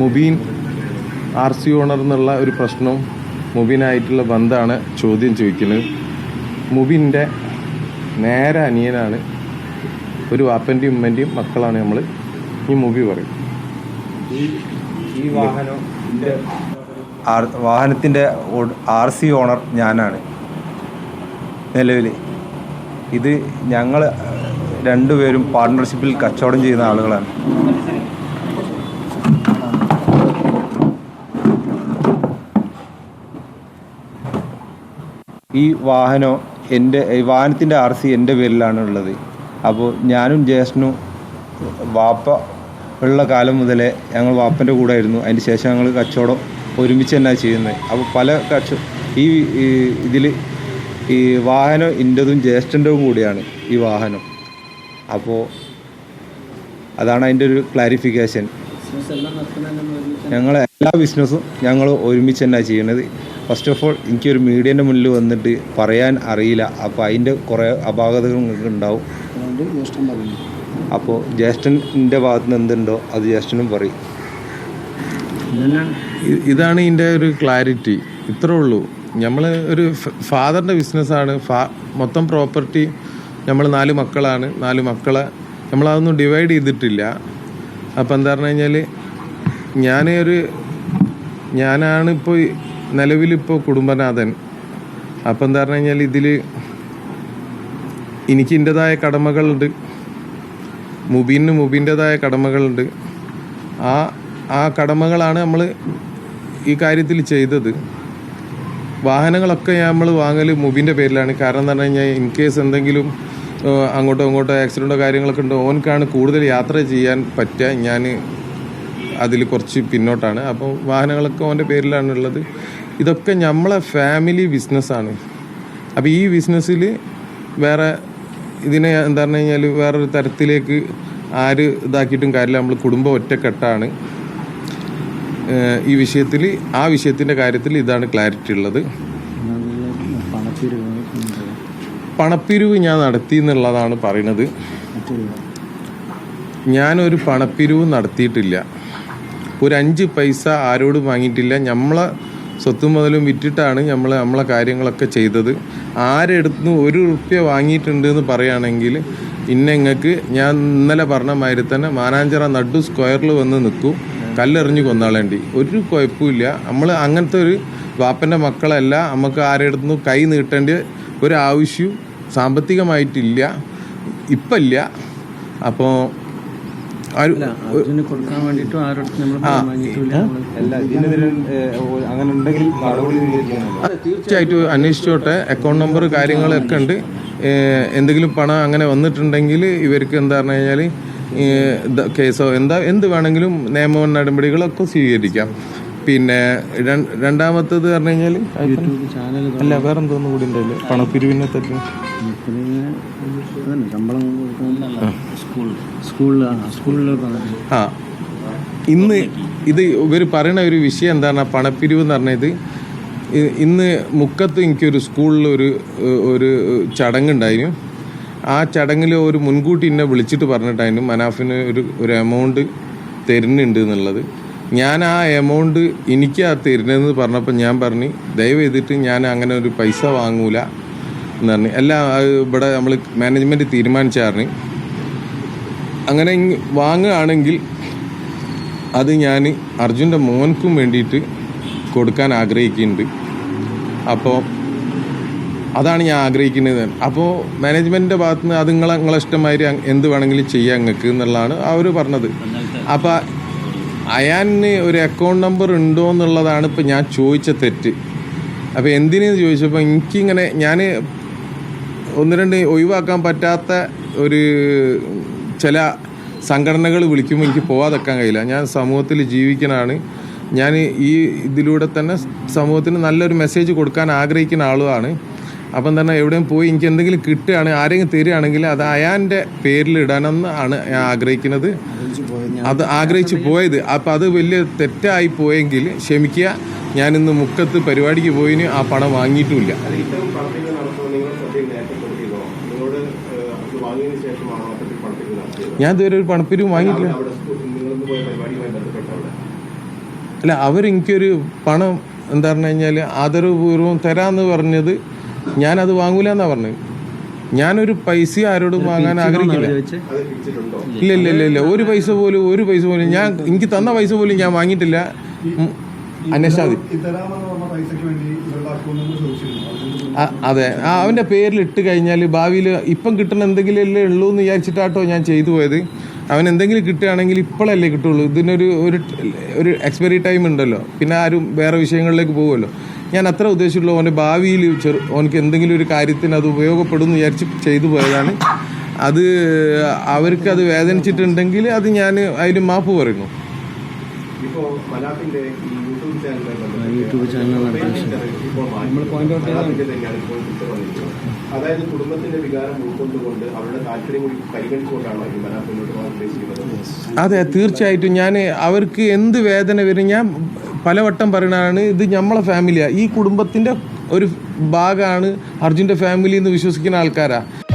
Mubeen R C owner എന്നുള്ള ഒരു പ്രശ്നവും മുബീനായിട്ടുള്ള ബന്ധമാണ് ചോദ്യം ചോദിക്കുന്നത് മുബീന്റെ നേരെ അനിയനാണ് ഒരു വാപ്പന്റെയും ഉമ്മന്റെയും മക്കളാണ് നമ്മൾ ഈ മൂവി പറയും. വാഹനത്തിന്റെ ആർ സി ഓണർ ഞാനാണ്. നിലവിൽ ഇത് ഞങ്ങൾ രണ്ടുപേരും പാർട്ട്ണർഷിപ്പിൽ കച്ചവടം ചെയ്യുന്ന ആളുകളാണ്. ഈ വാഹനം എന്റെ ഈ വാഹനത്തിന്റെ ആർ സി എന്റെ പേരിലാണ് ഉള്ളത്. അപ്പോൾ ഞാനും ജ്യേഷ്ഠനും വാപ്പ ഉള്ള കാലം മുതലേ ഞങ്ങൾ വാപ്പന്റെ കൂടെ ആയിരുന്നു അതിന് ശേഷം ഞങ്ങൾ കച്ചവടം ഒരുമിച്ച് തന്നെ ചെയ്യുന്നത്. അപ്പോൾ പല കച്ച ഈ ഇതിൽ ഈ വാഹനം എന്റെതും ജ്യേഷ്ഠന്റെതും കൂടിയാണ് ഈ വാഹനം. അപ്പോൾ അതാണ് അതിന്റെ ഒരു ക്ലാരിഫിക്കേഷൻ ഞങ്ങളെ എല്ലാ ബിസിനസ്സും ഞങ്ങൾ ഒരുമിച്ച് തന്നെ ചെയ്യുന്നത്. ഫസ്റ്റ് ഓഫ് ഓൾ എനിക്കൊരു മീഡിയന്റെ മുന്നിൽ വന്നിട്ട് പറയാൻ അറിയില്ല. അപ്പോൾ അതിന്റെ കുറേ അപാകതകൾ നിങ്ങൾക്ക് ഉണ്ടാവും. അപ്പോൾ ജ്യേഷ്ഠന്റെ ഭാഗത്ത് നിന്ന് എന്തുണ്ടോ അത് ജ്യേഷ്ഠനും പറയും. ഇതാണ് ഇതിന്റെ ഒരു ക്ലാരിറ്റി ഇത്രേ ഉള്ളൂ. നമ്മൾ ഒരു ഫാദറിന്റെ ബിസിനസ്സാണ് ഫാ മൊത്തം പ്രോപ്പർട്ടി നമ്മൾ നാല് മക്കളാണ്. നാല് മക്കളെ നമ്മളതൊന്നും ഡിവൈഡ് ചെയ്തിട്ടില്ല. അപ്പം എന്താ പറഞ്ഞു കഴിഞ്ഞാൽ ഞാൻ ഒരു ഞാനാണ് ഇപ്പോൾ നിലവിലിപ്പോൾ കുടുംബനാഥൻ. അപ്പം എന്താ പറഞ്ഞു കഴിഞ്ഞാൽ ഇതിൽ എനിക്ക് എന്റെതായ കടമകളുണ്ട്. മുബീന് മുബീന്റെതായ കടമകളുണ്ട്. ആ ആ കടമകളാണ് നമ്മൾ ഈ കാര്യത്തിൽ ചെയ്തത്. വാഹനങ്ങളൊക്കെ നമ്മൾ വാങ്ങൽ മുബീന്റെ പേരിലാണ്. കാരണം എന്ന് പറഞ്ഞു കഴിഞ്ഞാൽ ഇൻ കേസ് എന്തെങ്കിലും അങ്ങോട്ടോ ഇങ്ങോട്ടോ ആക്സിഡന്റോ കാര്യങ്ങളൊക്കെ ഉണ്ടോ ഓനക്കാണ് കൂടുതൽ യാത്ര ചെയ്യാൻ പറ്റുക ഞാൻ അതിൽ കുറച്ച് പിന്നോട്ടാണ്. അപ്പോൾ വാഹനങ്ങളൊക്കെ ഓന്റെ പേരിലാണ് ഉള്ളത് ഇതൊക്കെ നമ്മളെ ഫാമിലി ബിസിനസ്സാണ് അപ്പോൾ ഈ ബിസിനസ്സിൽ വേറെ ഇതിനെ എന്താ പറഞ്ഞു കഴിഞ്ഞാൽ വേറൊരു തരത്തിലേക്ക് ആര് ഇതാക്കിയിട്ടും കാര്യമില്ല. നമ്മൾ കുടുംബം ഒറ്റക്കെട്ടാണ്. ഈ വിഷയത്തിൽ ആ വിഷയത്തിന്റെ കാര്യത്തിൽ ഇതാണ് ക്ലാരിറ്റി ഉള്ളത്. പണപ്പിരിവ് ഞാൻ നടത്തി എന്നുള്ളതാണ് പറയുന്നത് ഞാനൊരു പണപ്പിരിവ് നടത്തിയിട്ടില്ല. ഒരു അഞ്ച് പൈസ ആരോടും വാങ്ങിയിട്ടില്ല. നമ്മളെ സ്വത്ത് മുതലും വിറ്റിട്ടാണ് നമ്മൾ നമ്മളെ കാര്യങ്ങളൊക്കെ ചെയ്തത്. ആരെടുത്തുനിന്ന് ഒരു റുപ്യ വാങ്ങിയിട്ടുണ്ട് എന്ന് പറയുകയാണെങ്കിൽ ഇന്നങ്ങൾക്ക് ഞാൻ ഇന്നലെ പറഞ്ഞ മാതിരി തന്നെ മാനാഞ്ചിറ നടു സ്ക്വയറിൽ വന്ന് നിൽക്കും. കല്ലെറിഞ്ഞ് കൊന്നാളേണ്ടി. ഒരു കുഴപ്പമില്ല. നമ്മൾ അങ്ങനത്തെ ഒരു വാപ്പന്റെ മക്കളല്ല. നമുക്ക് ആരെടുത്തുനിന്ന് കൈ നീട്ടേണ്ട ഒരു ആവശ്യവും സാമ്പത്തികമായിട്ടില്ല. ഇപ്പല്ല. അപ്പോൾ കൊടുക്കാൻ വേണ്ടിയിട്ടും തീർച്ചയായിട്ടും അന്വേഷിച്ചോട്ടെ. അക്കൗണ്ട് നമ്പർ കാര്യങ്ങളൊക്കെ ഉണ്ട്. എന്തെങ്കിലും പണം അങ്ങനെ വന്നിട്ടുണ്ടെങ്കിൽ ഇവർക്ക് എന്താ പറഞ്ഞു കഴിഞ്ഞാൽ കേസോ എന്താ എന്ത് വേണമെങ്കിലും നിയമ നടപടികളൊക്കെ സ്വീകരിക്കാം. പിന്നെ രണ്ടാമത്തത് പറഞ്ഞു കഴിഞ്ഞാൽ അല്ല വേറെ എന്തോന്നും കൂടി ഉണ്ടല്ലോ പണപ്പിരിവിനെ തന്നെ ആ ഇന്ന് ഇത് ഇവർ പറയുന്ന ഒരു വിഷയം എന്താണ്? പണപ്പിരിവ് എന്ന് പറഞ്ഞത് ഇന്ന് മുക്കത്ത് എനിക്കൊരു സ്കൂളിൽ ഒരു ഒരു ചടങ്ങുണ്ടായിരുന്നു. ആ ചടങ്ങിൽ ഒരു മുൻകൂട്ടി എന്നെ വിളിച്ചിട്ട് പറഞ്ഞിട്ടായിരുന്നു മനാഫിന് ഒരു ഒരു എമൗണ്ട് തരുന്നുണ്ട് എന്നുള്ളത്. ഞാൻ ആ എമൗണ്ട് എനിക്ക് ആ തരുന്നതെന്ന് പറഞ്ഞപ്പോൾ ഞാൻ പറഞ്ഞു ദയവ് ചെയ്തിട്ട് ഞാൻ അങ്ങനെ ഒരു പൈസ വാങ്ങൂല എന്ന് പറഞ്ഞു. എല്ലാം ഇവിടെ നമ്മൾ മാനേജ്മെന്റ് തീരുമാനിച്ചായിരുന്നു അങ്ങനെ വാങ്ങുകയാണെങ്കിൽ അത് ഞാൻ അർജുന്റെ മോൻക്കും വേണ്ടിയിട്ട് കൊടുക്കാൻ ആഗ്രഹിക്കുന്നുണ്ട്. അപ്പോൾ അതാണ് ഞാൻ ആഗ്രഹിക്കുന്നത്. അപ്പോൾ മാനേജ്മെന്റിന്റെ ഭാഗത്തുനിന്ന് അത് നിങ്ങളെ നിങ്ങളെ ഇഷ്ടമായി എന്ത് വേണമെങ്കിലും ചെയ്യാം നിങ്ങൾക്ക് എന്നുള്ളതാണ് അവർ പറഞ്ഞത്. അപ്പോൾ അയാന് ഒരു അക്കൗണ്ട് നമ്പർ ഉണ്ടോ എന്നുള്ളതാണ് ഇപ്പോൾ ഞാൻ ചോദിച്ച തെറ്റ്. അപ്പോൾ എന്തിനെന്ന് ചോദിച്ചപ്പോൾ എനിക്കിങ്ങനെ ഞാൻ ഒന്ന് രണ്ട് ഒഴിവാക്കാൻ പറ്റാത്ത ഒരു ചില സംഘടനകൾ വിളിക്കുമ്പോൾ എനിക്ക് പോവാതെക്കാൻ കഴിയില്ല. ഞാൻ സമൂഹത്തിൽ ജീവിക്കണാണ്. ഞാൻ ഈ ഇതിലൂടെ തന്നെ സമൂഹത്തിന് നല്ലൊരു മെസ്സേജ് കൊടുക്കാൻ ആഗ്രഹിക്കുന്ന ആളുമാണ്. അപ്പം തന്നെ എവിടെയും പോയി എനിക്ക് എന്തെങ്കിലും കിട്ടുകയാണെങ്കിൽ ആരെങ്കിലും തരികയാണെങ്കിൽ അത് അയാന്റെ പേരിൽ ഇടാനെന്ന് ആണ് ഞാൻ ആഗ്രഹിക്കുന്നത്. അത് ആഗ്രഹിച്ച് പോയത്. അപ്പം അത് വലിയ തെറ്റായി പോയെങ്കിൽ ക്ഷമിക്കുക. ഞാനിന്ന് മുക്കത്ത് പരിപാടിക്ക് പോയിന് ആ പണം വാങ്ങിയിട്ടുമില്ല ഞാൻ ഇതുവരെ ഒരു പണപ്പിരിവ് വാങ്ങിയിട്ടില്ല. അല്ല അവരെനിക്കൊരു പണം എന്താ പറഞ്ഞു കഴിഞ്ഞാൽ ആദരവപൂർവം തരാമെന്ന് പറഞ്ഞത് ഞാനത് വാങ്ങൂല എന്നാ പറഞ്ഞത് ഞാനൊരു പൈസ ആരോടും വാങ്ങാൻ ആഗ്രഹിക്കില്ല. അത് ഇല്ല ഇല്ല ഇല്ല ഇല്ല. ഒരു പൈസ പോലും ഒരു പൈസ പോലും ഞാൻ എനിക്ക് തന്ന പൈസ പോലും ഞാൻ വാങ്ങിയിട്ടില്ല. അന്വേഷാതി പറഞ്ഞ അതെ. ആ അവന്റെ പേരിൽ ഇട്ട് കഴിഞ്ഞാൽ ഭാവിയിൽ ഇപ്പം കിട്ടുന്ന എന്തെങ്കിലും അല്ലേ ഉള്ളൂ എന്ന് വിചാരിച്ചിട്ടാട്ടോ ഞാൻ ചെയ്തു പോയത്. അവൻ എന്തെങ്കിലും കിട്ടുകയാണെങ്കിൽ ഇപ്പോഴല്ലേ കിട്ടുള്ളൂ ഇതിനൊരു ഒരു ഒരു എക്സ്പയറി ടൈം ഉണ്ടല്ലോ. പിന്നെ ആരും വേറെ വിഷയങ്ങളിലേക്ക് പോകുമല്ലോ. ഞാൻ അത്ര ഉദ്ദേശിച്ചുള്ളൂ അവന്റെ ഭാവിയിൽ ചെറു അവനക്ക് എന്തെങ്കിലും ഒരു കാര്യത്തിന് അത് ഉപയോഗപ്പെടും എന്ന് വിചാരിച്ച് ചെയ്തു പോയതാണ്. അത് അവർക്ക് അത് വേദനിച്ചിട്ടുണ്ടെങ്കിൽ അത് ഞാൻ അതിന് മാപ്പ് പറയുന്നു. ഇപ്പോ മലാഫിന്റെ ഈ യൂട്യൂബ് ചാനൽ നമ്മൾ പോയിന്റ് ഔട്ട് അതായത് കുടുംബത്തിന്റെ വികാരം ഉൾക്കൊണ്ടുകൊണ്ട് അവരുടെ താല്പര്യം കൂടി പരിഗണിച്ചുകൊണ്ടാണ് അതെ തീർച്ചയായിട്ടും. ഞാൻ അവർക്ക് എന്ത് വേദന വരും ഞാൻ പലവട്ടം പറയണതാണ് ഇത് നമ്മളെ ഫാമിലിയാണ് ഈ കുടുംബത്തിന്റെ ഒരു ഭാഗമാണ് അർജുന്റെ ഫാമിലി എന്ന് വിശ്വസിക്കുന്ന ആൾക്കാരാണ്